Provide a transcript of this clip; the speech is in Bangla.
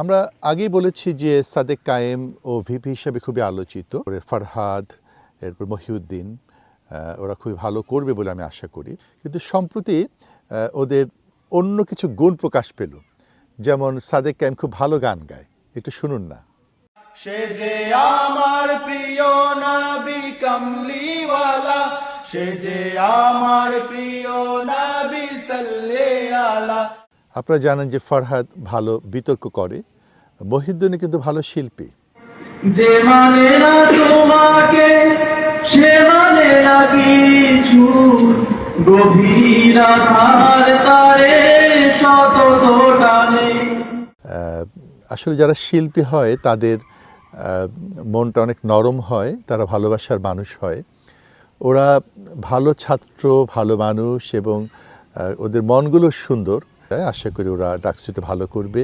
আমরা আগেই বলেছি যে সাদেক কায়েম ও ভিপি হিসাবে খুবই আলোচিত। ফারহাদ, এরপর মহিউদ্দিন ওরা খুবই ভালো করবে বলে আমি আশা করি। কিন্তু সম্প্রতি ওদের অন্য কিছু গুণ প্রকাশ পেল। যেমন সাদেক কায়েম খুব ভালো গান গায়। একটু শুনুন না। সে যে আমার প্রিয় নবী কমলিওয়ালা, সে যে আমার প্রিয় নবী সাল্লে আলা। আপনারা জানেন যে ফারহাদ ভালো বিতর্ক করে মহিউদ্দিন কিন্তু ভালো শিল্পী। যে মানে না তোমাকে সে মানে না কিছু। গভীর তারে শত টানে আসলে যারা শিল্পী হয় তাদের মনটা অনেক নরম হয় তারা ভালোবাসার মানুষ হয়। ওরা ভালো ছাত্র ভালো মানুষ এবং ওদের মনগুলো সুন্দর। আশা করি ওরা ডাকসুতে ভালো করবে।